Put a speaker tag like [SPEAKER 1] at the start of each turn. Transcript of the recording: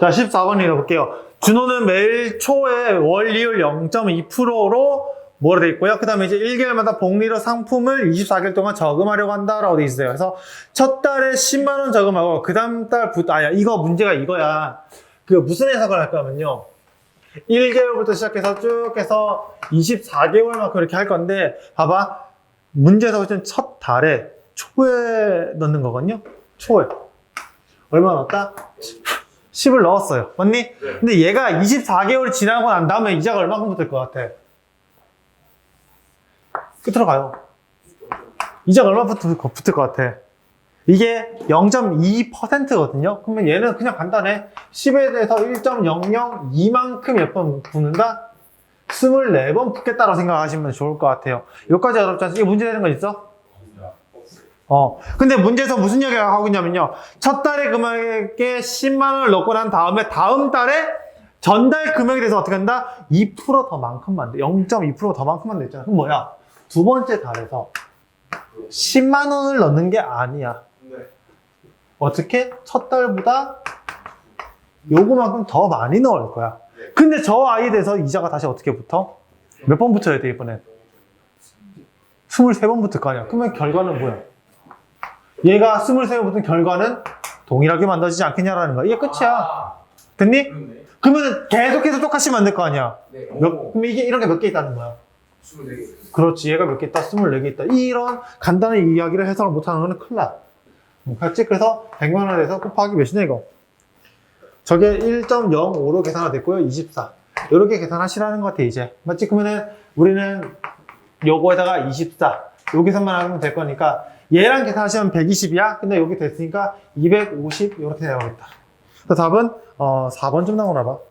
[SPEAKER 1] 자, 14번 읽어볼게요. 준호는 매일 초에 월 이율 0.2%로 뭐로 돼 있고요. 그 다음에 이제 1개월마다 복리로 상품을 24개월 동안 저금하려고 한다라고 돼 있어요. 그래서 첫 달에 10만원 저금하고 그 다음 달부터, 아야, 이거 문제가 이거야. 그 무슨 해석을 할 거면요. 1개월부터 시작해서 쭉 해서 24개월만큼 이렇게 할 건데, 봐봐. 문제에서 보시면 첫 달에 초에 넣는 거거든요. 초에. 얼마 넣었다? 10을 넣었어요. 맞니? 근데 얘가 24개월이 지나고 난 다음에 이자가 얼마큼 붙을 것 같아? 끝으로 가요. 이자가 얼마 붙을, 것- 붙을 것 같아? 이게 0.2%거든요. 그러면 얘는 그냥 간단해. 10에 대해서 1.002만큼 몇 번 붙는다? 24번 붙겠다고 생각하시면 좋을 것 같아요. 여기까지 어렵지 않습니까? 이게 문제 되는 거 있어? 어. 근데 문제에서 무슨 이야기를 하고 있냐면요. 첫 달에 금액에 10만 원을 넣고 난 다음에 다음 달에 전달 금액에 대해서 어떻게 한다? 2%더 많큼만 돼. 0.2%더 많큼만 냈잖아. 그럼 뭐야? 두 번째 달에서 10만 원을 넣는 게 아니야.
[SPEAKER 2] 네.
[SPEAKER 1] 어떻게? 첫 달보다 요거만큼 더 많이 넣을 거야. 근데 저 아이에 대해서 이자가 다시 어떻게 붙어? 몇 번 붙어야 돼, 이번에? 23번 붙을 거 아니야. 그러면 결과는 뭐야? 얘가 23번 붙은 결과는 동일하게 만들어지지 않겠냐라는 거야. 이게 끝이야.
[SPEAKER 2] 아,
[SPEAKER 1] 됐니?
[SPEAKER 2] 그렇네.
[SPEAKER 1] 그러면 계속해서 똑같이 만들 거 아니야.
[SPEAKER 2] 네.
[SPEAKER 1] 몇, 그럼 이게 이런 게 몇 개 있다는 거야.
[SPEAKER 2] 24개.
[SPEAKER 1] 그렇지. 얘가 몇 개 있다? 24개 있다. 이런 간단한 이야기를 해석을 못하는 거는 큰일 나. 음, 그렇지? 그래서 100만 원에서 곱하기 몇이냐, 이거. 저게 1.05로 계산이 됐고요. 24. 이렇게 계산하시라는 것 같아, 이제. 맞지? 그러면은 우리는 요거에다가 24. 요 계산만 하면 될 거니까 얘랑 계산하시면 120이야. 근데 여기 됐으니까 250 이렇게. 그래서 답은 어, 4번 좀 나오나 봐.